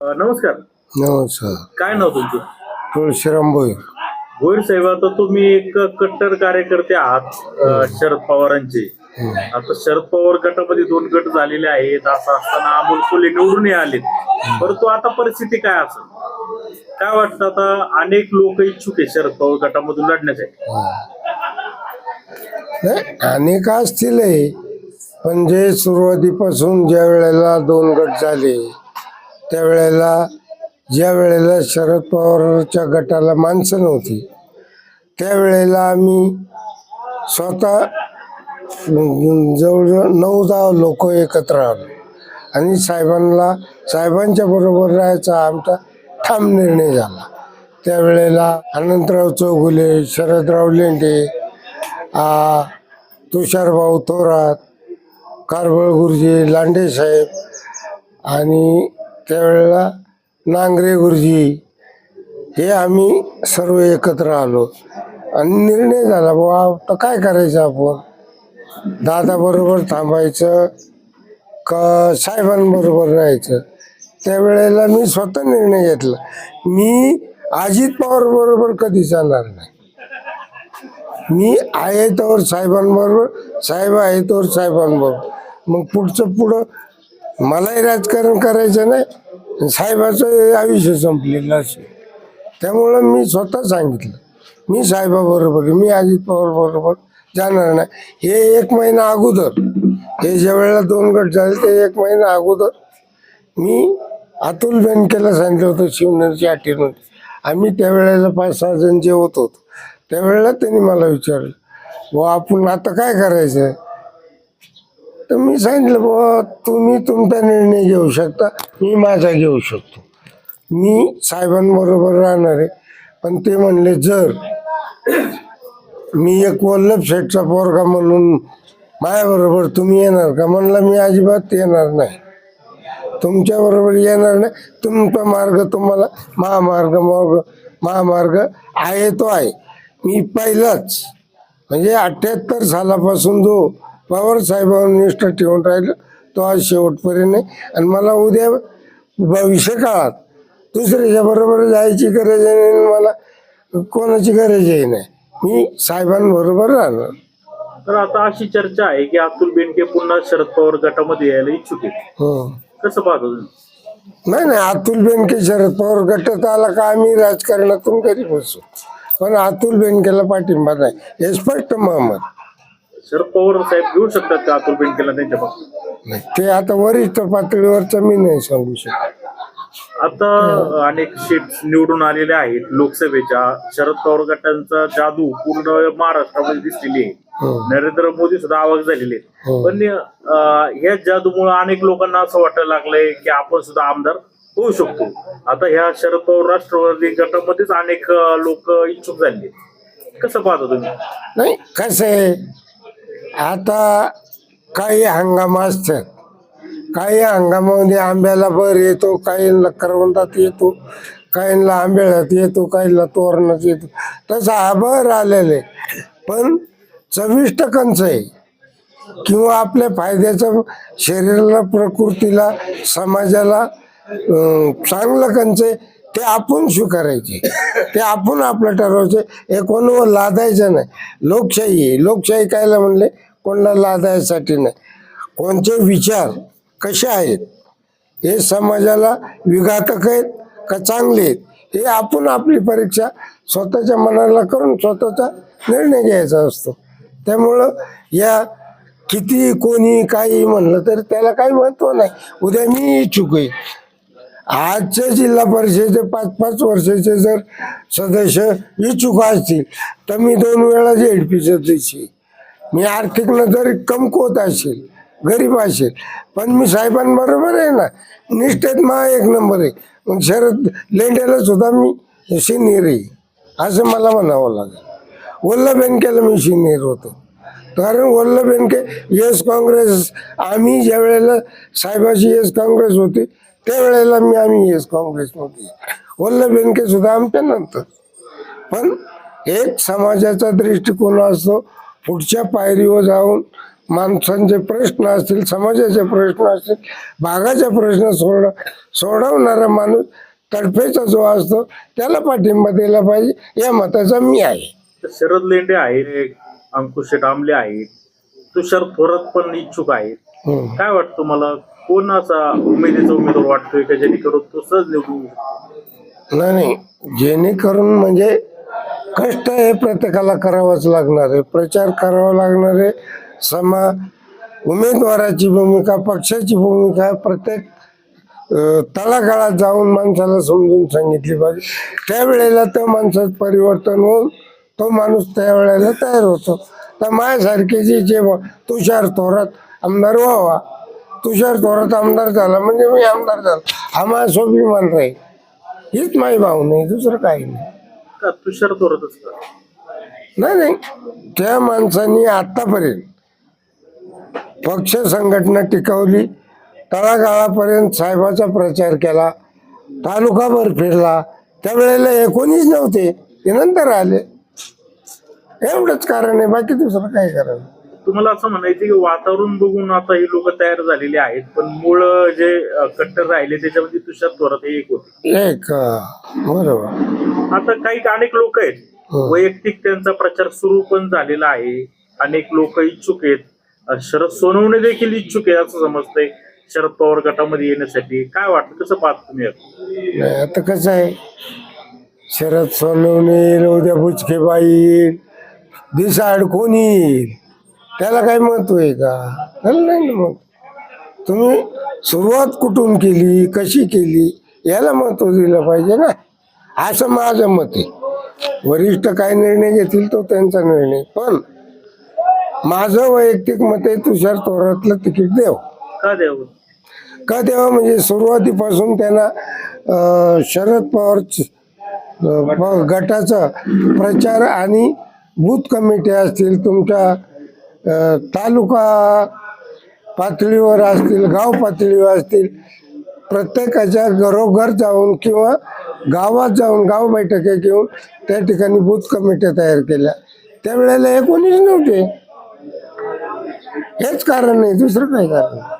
नमस्कार. नमस्कार. काय नाव तुमचं? तुळशीराम भोईर. भोईर साहेब आता तुम्ही एक कट्टर कार्यकर्ते आहात अ, शरद पवारांचे. आता शरद पवार गटामध्ये दोन गट झालेले आहेत असं असताना अमोल कोल्हे निवडून आलेत. परंतु आता परिस्थिती काय असेल काय वाटतं आता? अनेक लोक इच्छुक आहे शरद पवार गटामधून लढण्यासाठी. नाही अनेक असतील हे. पण जे सुरुवातीपासून ज्या वेळेला दोन गट झाले त्यावेळेला ज्या वेळेला शरद पवारच्या गटाला माणसं नव्हती त्यावेळेला आम्ही स्वतः जवळजवळ नऊ दहा लोक एकत्र आलो. आणि साहेबांना साहेबांच्या बरोबर राहायचा आमचा ठाम निर्णय झाला. त्यावेळेला अनंतराव चौगुले शरदराव लेंडे आ, तुषारभाऊ थोरात कारबळ गुरुजी लांडे साहेब आणि त्यावेळेला नांगरे गुरुजी हे आम्ही सर्व एकत्र आलो. आणि निर्णय झाला बाबा आता काय करायचं आपण? दादाबरोबर थांबायचं का साहेबांबरोबर राहायचं? त्यावेळेला मी स्वतः निर्णय घेतला. मी अजित पवार बरोबर कधी जाणार नाही. मी आहे तर साहेबांबरोबर साहेब आहे तर साहेबांबरोबर. मग पुढचं पुढं मलाही राजकारण करायचं नाही. साहेबाचं आयुष्य संपलेलं असेल. त्यामुळं मी स्वतः सांगितलं. मी साहेबाबरोबर मी अजित पवार बरोबर जाणार नाही. हे एक महिना अगोदर हे ज्या वेळेला दोन गट झाले ते एक महिना अगोदर मी अतुल बेनकेला सांगितलं होतं शिवनेरच्या अटीमध्ये आम्ही त्यावेळेला पाच सहा जण जेवत होतो. त्यावेळेला त्यांनी मला विचारलं बुवा आपण आता काय करायचं? तर मी सांगितलं बुवा तुम्ही तुमचा निर्णय घेऊ शकता मी माझा घेऊ शकतो. मी साहेबांबरोबर राहणार आहे पण ते म्हणले जर मी एक वल्लभ शेठचा पोरगा म्हणून माझ्याबरोबर तुम्ही येणार का? म्हणलं मी अजिबात येणार नाही. तुमच्याबरोबर येणार नाही. तुमचा मार्ग तुम्हाला महामार्ग मार्ग महामार्ग आहे तो आहे. मी पहिलाच म्हणजे अठ्ठ्याहत्तर सालापासून जो पवार साहेबांवर निष्ठ ठेवून राहिलं तो आज शेवटपर्यंत आहे आणि मला उद्या भविष्य काळात दुसऱ्याच्या बरोबर जायची गरज आहे मला कोणाची गरजही नाही. मी साहेबांबरोबर राहणार. तर आता अशी चर्चा आहे की अतुल बेनके पुन्हा शरद पवार गटामध्ये यायला इच्छुक आहे हं. कसं पाहतो? नाही नाही अतुल बेनके शरद पवार गटात आला का आम्ही राजकारणातून घरी बसू? पण अतुल बेनकेला पाठिंबा नाही. हे स्पष्ट महमत शरद पवार साहेब घेऊ शकतात का अतुल बेनकेला त्यांच्या पक्षात नाही ते आता वरिष्ठ पातळीवरचं मी नाही सांगू शकत. आता अनेक सीट निवडून आलेले आहेत लोकसभेच्या. शरद पवार गटांचा जादू पूर्ण महाराष्ट्रामध्ये दिसलेली आहे. हं. नरेंद्र मोदी सुद्धा आवाज झालेले आहेत. हो. पण अं, ह्या जादूमुळे अनेक लोकांना असं वाटायला लागलंय की आपण सुद्धा आमदार होऊ शकतो. आता ह्या शरद पवार राष्ट्रवादी गटामध्येच अनेक लोक इच्छुक झाले कसं पाहता तुम्ही? नाही कसं आहे? आता काही हंगाम असतात. काही हंगामामध्ये आंब्याला भर येतो काहींना करवंदात येतो काहींना आंब्याळ्यात येतो काहींना तोरणात येतो. तसा हा भर आलेले पण चविष्ट कंच आहे. किंवा आपल्या फायद्याचं शरीराला प्रकृतीला समाजाला चांगलं कंच आहे. ते आपण स्वीकारायचे. ते आपण आपलं ठरवायचे. हे कोणावर लादायचं नाही. लोकशाही आहे. लोकशाही कायला म्हणले? कोणाला लादायसाठी नाही. कोणते विचार कसे आहेत? हे समाजाला विघातक आहेत का चांगले आहेत? हे आपण आपली परीक्षा स्वतःच्या मनाला करून स्वतःचा निर्णय घ्यायचा असतो. त्यामुळं या किती कोणी काही म्हणलं तर त्याला काही महत्त्व नाही. उद्या मी इच्छुक आहे. आजच्या जिल्हा परिषदेचे पाच पाच वर्षाचे जर सदस्य इच्छुक असतील तर मी दोन वेळा झेडपी सदस्य मी आर्थिक जरी कमकुवत असेल गरीब असेल पण मी साहेबांबरोबर आहे ना निष्ठेत मा एक नंबर आहे. मग शरद लेंड्याला सुद्धा मी सिनियर आहे. असं मला म्हणावं लागेल. वल्लभ बँकेला मी सिनियर होतो. कारण वल्लभ बँके येस काँग्रेस आम्ही ज्या वेळेला साहेबाची येस काँग्रेस होती त्यावेळेला मी आम्ही येस काँग्रेसमध्ये वल्लभ बेनके सुद्धा आमच्या नंतर. पण एक समाजाचा दृष्टिकोन असतो पुढच्या पायरीवर जाऊन माणसांचे प्रश्न असतील समाजाचे प्रश्न असतील भागाचे प्रश्न सोड सोडवणारा माणूस तडफेचा जो असतो त्याला पाठिंबा दिला पाहिजे या मताचा मी आहे. शरद लेंडे आहे अंकुश आमले आहेत तुषार थोरात पण इच्छुक आहेत. काय वाटतं तुम्हाला? कोण असा उमेदीचा उमेदवार वाटतोय का जेणेकरून तो सहज निवडून नाही नाही. जेणेकरून म्हणजे कष्ट हे प्रत्येकाला करावंच लागणार आहे. प्रचार करावा लागणार आहे. समा उमेदवाराची भूमिका पक्षाची भूमिका प्रत्येक तळागाळात जाऊन माणसाला समजून सांगितली पाहिजे. त्यावेळेला त्या माणसात परिवर्तन होऊन तो माणूस त्यावेळेला तयार होतो. तर माझ्यासारखे जे जे तुषार थोरात आमदार व्हावा. तुषार थोरात आमदार झाला म्हणजे मी आमदार झालो. हा माझा स्वाभिमान राहील. हीच माझी भावना आहे दुसरं काही नाही. का तुषार थोरातच का? नाही नाही. त्या माणसांनी आतापर्यंत पक्ष संघटना टिकवली तळागाळापर्यंत साहेबाचा प्रचार केला तालुकाभर फिरला. त्यावेळेला एकोणीस नव्हते ते नंतर आले. एवढंच कारण आहे बाकी दुसरं काय कारण तुम्हाला असं म्हणायचं की वातावरण बघून आता ही लोक तयार झालेली आहेत पण मूळ जे कट्टर राहिले त्याच्यामध्ये तुषार थोरात हे एक होते. एक बरोबर. आता काही अनेक लोक आहेत. हो. वैयक्तिक त्यांचा प्रचार सुरू पण झालेला आहे. अनेक लोक इच्छुक आहेत. शरद सोनवणे देखील इच्छुक आहे असं समजतंय शरद पवार गटामध्ये येण्यासाठी. काय वाटतं? कसं पाहत तुम्ही आता? कसं आहे? शरद सोनवणे उद्या बुचकेबाई येईल. दिसाड कोणी त्याला काय महत्त्व आहे का? त्याला नाही ना मग तुम्ही सुरुवात कुठून केली कशी केली याला महत्त्व दिलं पाहिजे ना. असं माझं मत आहे. वरिष्ठ काय निर्णय घेतील तो त्यांचा निर्णय. पण माझं वैयक्तिक मत आहे तुषार थोरातलं तिकीट देव. का द्यावं का तेव्हा म्हणजे सुरुवातीपासून त्यांना शरद पवार गटाचा प्रचार आणि बूथ कमिटी असतील तुमच्या तालुका पातळीवर असतील गाव पातळीवर असतील प्रत्येकाच्या घरोघर जाऊन किंवा गावात जाऊन गाव बैठका घेऊन त्या ठिकाणी बूथ कमिट्या तयार केल्या त्यावेळेला एकोणीस नव्हते हेच कारण नाही दुसरं काही कारण नाही.